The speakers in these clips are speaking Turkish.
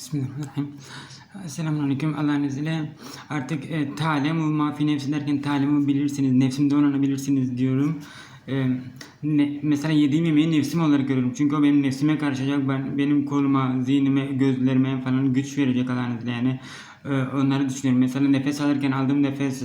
Bismillahirrahmanirrahim. Selamünaleyküm. Allah'ın izniyle artık e, talemu mafi nefsi derken talemu bilirsiniz, nefsimde olanı bilirsiniz diyorum. E, ne, mesela yediğim yemeği nefsim olarak görüyorum. Çünkü o benim nefsime karışacak. Ben, benim koluma, zihnime, gözlerime falan güç verecek Allah'ın izniyle yani. E, onları düşünüyorum. Mesela nefes alırken aldığım nefes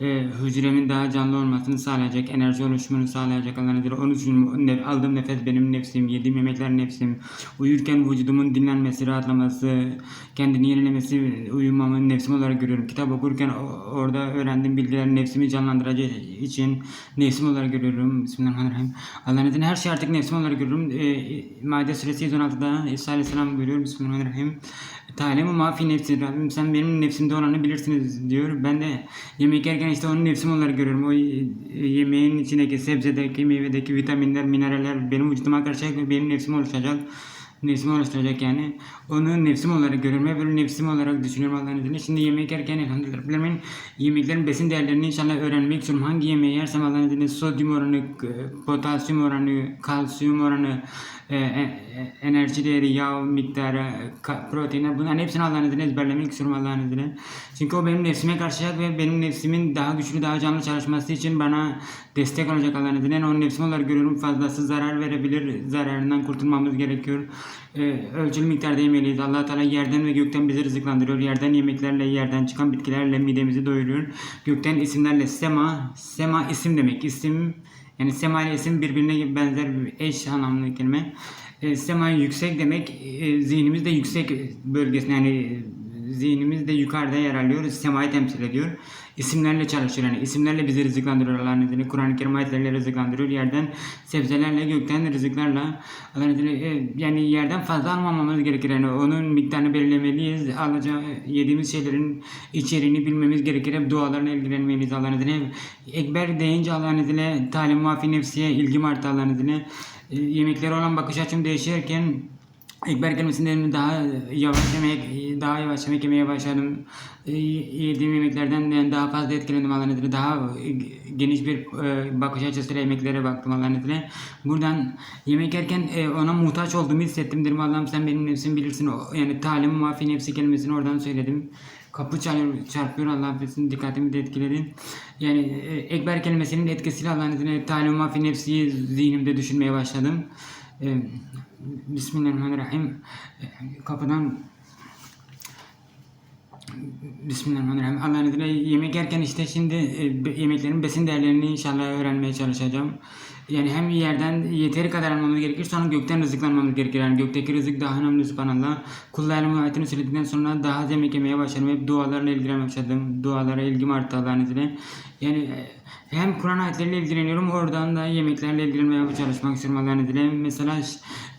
e, hücremin daha canlı olmasını sağlayacak, enerji oluşumunu sağlayacak Allah'ın izniyle. Onu düşünüyorum. Ne, aldığım nefes benim nefsim, yediğim yemekler nefsim. Uyurken vücudumun dinlenmesi, rahatlaması, kendini yenilemesi, uyumamın nefsim olarak görüyorum. Kitap okurken orada öğrendiğim bilgiler nefsimi canlandıracağı için nefsim olarak görüyorum. Bismillahirrahmanirrahim. Allah'ın izniyle her şey artık nefsim olarak görüyorum. E, Maide suresi 116'da İsa Aleyhisselam görüyor. Bismillahirrahmanirrahim. Talemu mafi nefsi Rabbim sen benim nefsimde olanı bilirsiniz diyor. Ben de yemek yerken işte onun nefsim olarak görüyorum. O e, yemeğin içindeki sebzedeki, meyvedeki vitaminler, mineraller benim vücuduma karışacak ve benim nefsim oluşacak. Nefsim oluşturacak yani. Onu nefsim olarak. Hep böyle nefsim olarak düşünüyorum Allah'ın izniyle. Şimdi yemek yerken elhamdülillah yemeklerin besin değerlerini inşallah öğrenmek istiyorum. Hangi yemeği yersem Allah'ın izniyle sodyum oranı, potasyum oranı, kalsiyum oranı, e, e, e, enerji değeri, yağ miktarı, proteinler bunların hepsini Allah'ın izniyle ezberlemek istiyorum Allah'ın izniyle. Çünkü o benim nefsime karşıyacak ve benim nefsimin daha güçlü, daha canlı çalışması için bana destek olacak Allah'ın izniyle. Yani onun nefsim olarak görüyorum fazlası zarar verebilir. Zararından kurtulmamız gerekiyor. Ee, ölçülü miktarda yemeliyiz. allah Teala yerden ve gökten bizi rızıklandırıyor. Yerden yemeklerle, yerden çıkan bitkilerle midemizi doyuruyor. Gökten isimlerle sema, sema isim demek. İsim yani sema ile isim birbirine benzer bir eş anlamlı kelime. E, sema yüksek demek. E, zihnimiz de yüksek bölgesinde yani e, zihnimiz de yukarıda yer alıyor. Semayı temsil ediyor. İsimlerle çalışıyor. Yani isimlerle bizi rızıklandırıyor Allah'ın izniyle. Kur'an-ı Kerim ayetleriyle rızıklandırıyor. Yerden sebzelerle, gökten rızıklarla Allah'ın izniyle e, yani yerden fazla almamamız gerekir. Yani onun miktarını belirlemeliyiz. Alacağı, yediğimiz şeylerin içeriğini bilmemiz gerekir. Hep dualarla ilgilenmeliyiz Allah'ın izniyle. Ekber deyince Allah'ın izniyle talim mafi nefsiye ilgim arttı Allah'ın izniyle. E, yemeklere olan bakış açım değişirken Ekber kelimesinden daha yavaş yemek, daha yavaş yemek yemeye başladım. E, Yediğim yemeklerden daha fazla etkilendim Allah'ın izniyle. Daha geniş bir e, bakış açısıyla yemeklere baktım Allah'ın izniyle. Buradan yemek yerken e, ona muhtaç olduğumu hissettim. Dedim Allah'ım sen benim nefsimi bilirsin. Yani talim mafi nefsi kelimesini oradan söyledim. Kapı çalıyor, çarpıyor Allah affetsin dikkatimi de etkiledi. Yani e, ekber kelimesinin etkisiyle Allah'ın izniyle talim mafi nefsi zihnimde düşünmeye başladım. E, Bismillahirrahmanirrahim. E, Kapıdan Bismillahirrahmanirrahim. Allah'ın izniyle yemek yerken işte şimdi e, yemeklerin besin değerlerini inşallah öğrenmeye çalışacağım. Yani hem yerden yeteri kadar almamız gerekir sonra gökten rızıklanmamız gerekir. Yani gökteki rızık daha önemli subhanallah. Kullarımın ayetini söyledikten sonra daha az yemek yemeye başladım. Hep dualarla ilgilenmeye başladım. Dualara ilgim arttı Allah'ın izniyle. Yani e, hem Kur'an ayetleriyle ilgileniyorum oradan da yemeklerle ilgilenmeye çalışmak Allah'ın izniyle. Mesela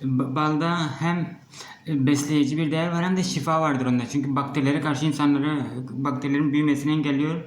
balda hem e, besleyici bir değer var hem de şifa vardır onda. Çünkü bakterilere karşı insanları bakterilerin büyümesini engelliyor.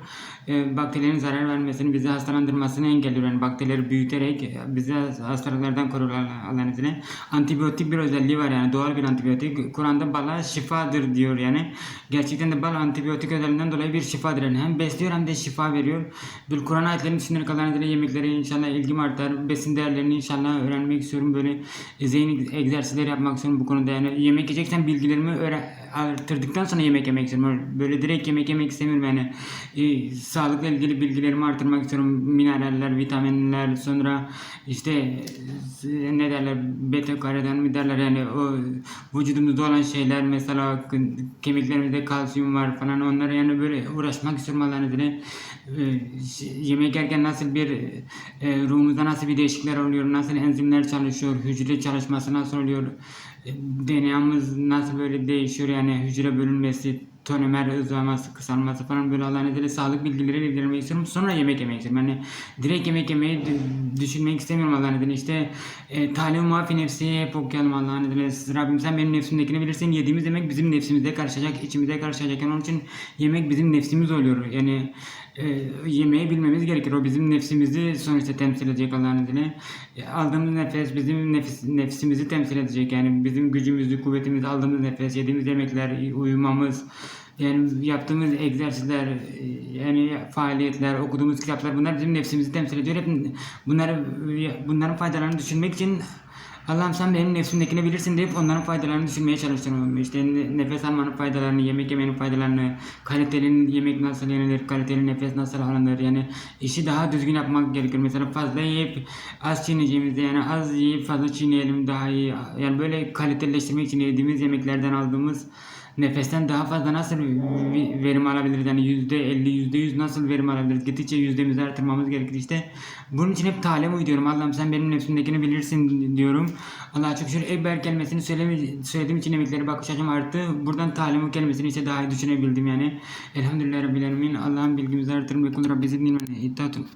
E, bakterilerin zarar vermesini, bizi hastalandırmasını engelliyor. Yani bakterileri büyüterek bizi hastalıklardan korur Allah- Allah'ın izniyle. Antibiyotik bir özelliği var yani doğal bir antibiyotik. Kur'an'da bala şifadır diyor yani. Gerçekten de bal antibiyotik özelliğinden dolayı bir şifadır. Yani hem besliyor hem de şifa veriyor. Bir Kur'an ayetlerini düşünerek Allah'ın izniyle yemeklere inşallah ilgim artar. Besin değerlerini inşallah öğrenmek istiyorum. Böyle zihin egzersizleri yapmak istiyorum bu konuda. Yani yemek yiyeceksen bilgilerimi öğren artırdıktan sonra yemek yemek istiyorum. Böyle direkt yemek yemek istemiyorum yani. E, sağlıkla ilgili bilgilerimi artırmak istiyorum. Mineraller, vitaminler, sonra işte e, ne derler beta kareden mi derler yani o vücudumuzda olan şeyler mesela kemiklerimizde kalsiyum var falan onlara yani böyle uğraşmak istiyorum Allah'ın izniyle. E, ş- yemek yerken nasıl bir e, ruhumuzda nasıl bir değişiklikler oluyor, nasıl enzimler çalışıyor, hücre çalışması nasıl oluyor, DNA'mız nasıl böyle değişiyor yani hücre bölünmesi, tonomer uzaması, kısalması falan böyle Allah'ın izniyle sağlık bilgileriyle ilgilenmek istiyorum. Sonra yemek yemek istiyorum. Yani direkt yemek yemeyi düşünmek istemiyorum Allah'ın izniyle. İşte e, talim mafi nefsi hep okuyalım Allah'ın izniyle. Rabbim sen benim nefsimdekini bilirsin. Yediğimiz yemek bizim nefsimizde karışacak, içimize karışacak. Yani onun için yemek bizim nefsimiz oluyor. Yani e, yemeği bilmemiz gerekir. O bizim nefsimizi sonuçta temsil edecek Allah'ın izniyle. E, aldığımız nefes bizim nefis, nefsimizi temsil edecek. Yani bizim gücümüzü, kuvvetimizi aldığımız nefes, yediğimiz yemekler, uyumamız, yani yaptığımız egzersizler, e, yani faaliyetler, okuduğumuz kitaplar bunlar bizim nefsimizi temsil ediyor. Hep bunları bunların faydalarını düşünmek için Allah'ım sen benim nefsimdekini bilirsin deyip onların faydalarını düşünmeye çalışıyorum. İşte ne- nefes almanın faydalarını, yemek yemenin faydalarını, kaliteli yemek nasıl yenilir, kaliteli nefes nasıl alınır. Yani işi daha düzgün yapmak gerekiyor. Mesela fazla yiyip az çiğneyeceğimizde yani az yiyip fazla çiğneyelim daha iyi. Yani böyle kaliteleştirmek için yediğimiz yemeklerden aldığımız nefesten daha fazla nasıl verim alabiliriz? Yani yüzde elli, yüzde yüz nasıl verim alabiliriz? Gittikçe yüzdemizi artırmamız gerekir işte. Bunun için hep talim uyduruyorum. Allah'ım sen benim nefsimdekini bilirsin diyorum. Allah'a çok şükür Ekber kelimesini söyleme, söylediğim için emeklere bakış açım arttı. Buradan talim kelimesini işte daha iyi düşünebildim yani. Elhamdülillah Rabbil Alemin. Allah'ın bilgimizi artırın ve kul Rabbi zidni ilmen. İttatun.